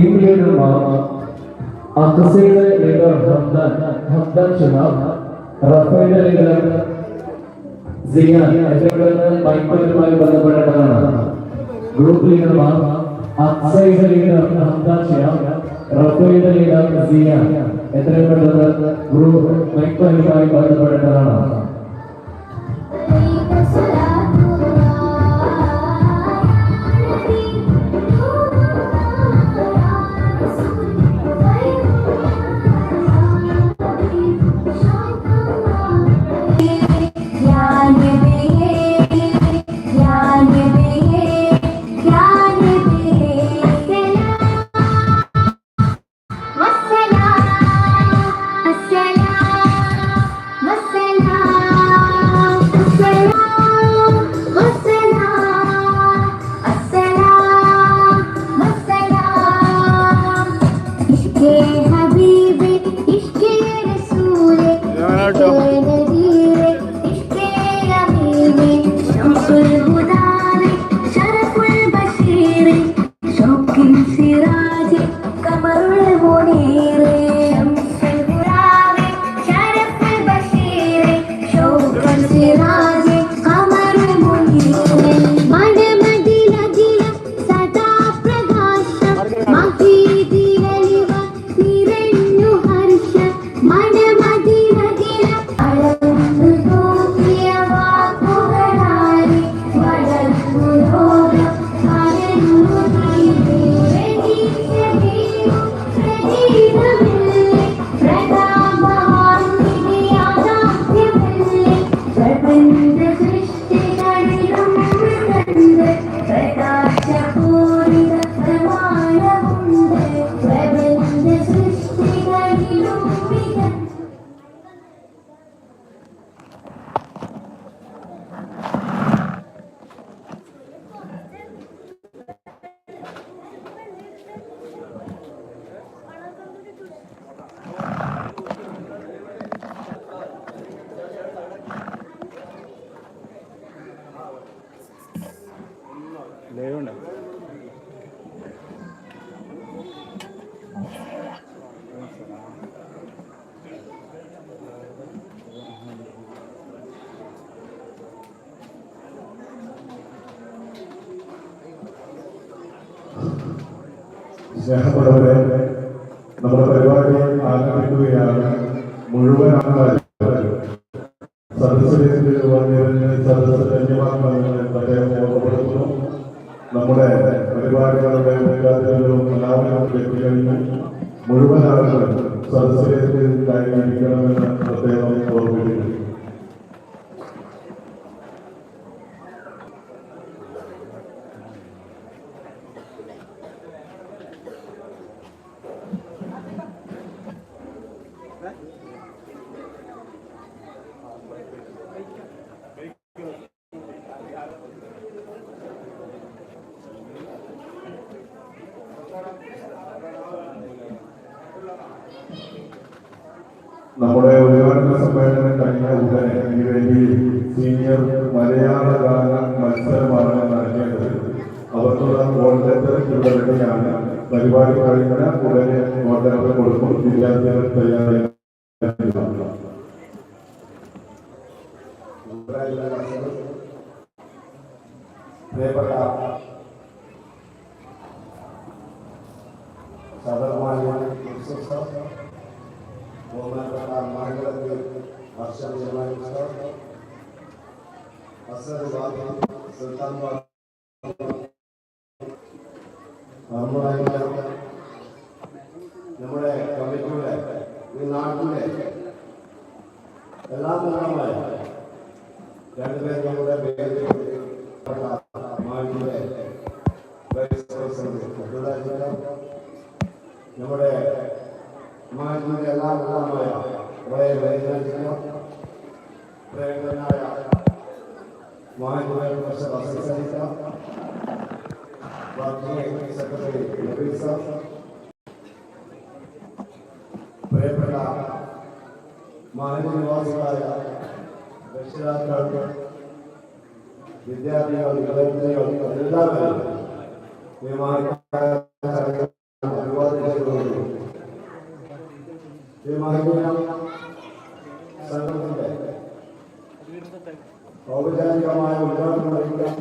Team ലീഡർമാർ അക്സയുടെ leader Hamdan Hamdan Shihab റഫേയുടെ ലീഡർ സിയാൻ എന്നിവരുടെ മൈക്കുകളുമായി ബന്ധപ്പെട്ടതാണ്. ഗ്രൂപ്പ് ലീഡർമാർ അക്സയുടെ ലീഡർ ഹംദാൻ ഷിഹാബ് റഫേയുടെ ലീഡർ സിയാൻ എത്രയും പെട്ടെന്ന് ഗ്രൂപ്പ് പൈപ്പലുമായി ബന്ധപ്പെട്ടതാണ്. Yeah. സ്നേഹമുള്ളവരെ നമ്മുടെ പരിപാടി ആരംഭിക്കുകയാണ് മുഴുവൻ ആൾക്കാരും. സദസ്സിലേക്ക് വന്നിരുന്ന് സദസ്സ് ധന്യവാദങ്ങൾ പരിപാടികളുടെ ഉദ്ഘാടനവും എല്ലാവരും എത്തിക്കഴിഞ്ഞു മുഴുവൻ ആളുകളും സദസ്സിലേക്ക് കാര്യമായിരിക്കണമെന്ന് പ്രത്യേകം ഓർമ്മിപ്പിക്കുന്നു നമ്മുടെ ഉദ്ഘാടന സമ്മേളനം കഴിഞ്ഞ വേദിയിൽ സീനിയർ മലയാള ഗാന മത്സരമാണ് നടക്കേണ്ടത്. അവർക്കുള്ള ഇവിടെ റെഡിയാണ് പരിപാടി കഴിഞ്ഞ ഉടനെ കോൺടാക്ട് കൊടുക്കും. വിദ്യാർത്ഥികൾ തയ്യാറായി പ്രിയപ്പെട്ട സദർമാന്യ ബഹുമാനപ്പെട്ട മംഗളത്തിൽ വർഷം തീരുമാനിച്ച അസർ ബാബി സുൽത്താൻ നമ്മുടെ കമ്മിറ്റിയുടെ ഈ നാട്ടിലെ എല്ലാ മുഖമായ രണ്ടുപേരും നമ്മുടെ പേര് മാറ്റിയുടെ എല്ലാ മുഖമായ വയ വൈദ്യുതിക്കും പ്രേരണനായ മാറ്റിയുടെ പ്രശ്നം അസംസരിക്കാം ബാക്കി സെക്രട്ടറി നബീൽ സാർ പ്രിയപ്പെട്ട മാനവനിവാസികളായ രക്ഷിതാക്കൾ വിദ്യാർത്ഥികൾ വിദ്യാർത്ഥികൾ എല്ലാവരും വിമാന അഭിവാദ്യം ചെയ്തുകൊണ്ട് ഈ മഹനീയ സംഘത്തിന്റെ ഔപചാരികമായ ഉദ്ഘാടനം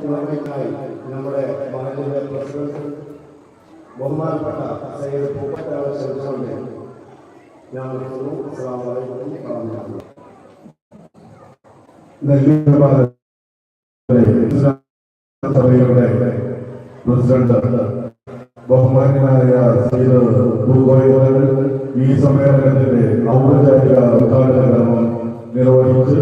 നിർവഹിക്കാനായി നമ്മുടെ മഹലിന്റെ പ്രസിഡന്റ് ബഹുമാനപ്പെട്ട സയ്യിദ് പൂപ്പറ്റാളെ ക്ഷണിച്ചുകൊണ്ട് ഞാൻ നിർത്തുന്നു അസ്സാം വലൈക്കും നെല്ലിപ്പാറ സഭയുടെ പ്രസിഡന്റ് ബഹുമാന്യനായ ഭൂഗോയങ്ങൾ ഈ സമ്മേളനത്തിന്റെ ഔപചാരിക ഉദ്ഘാടന കർമ്മം നിർവഹിച്ച്.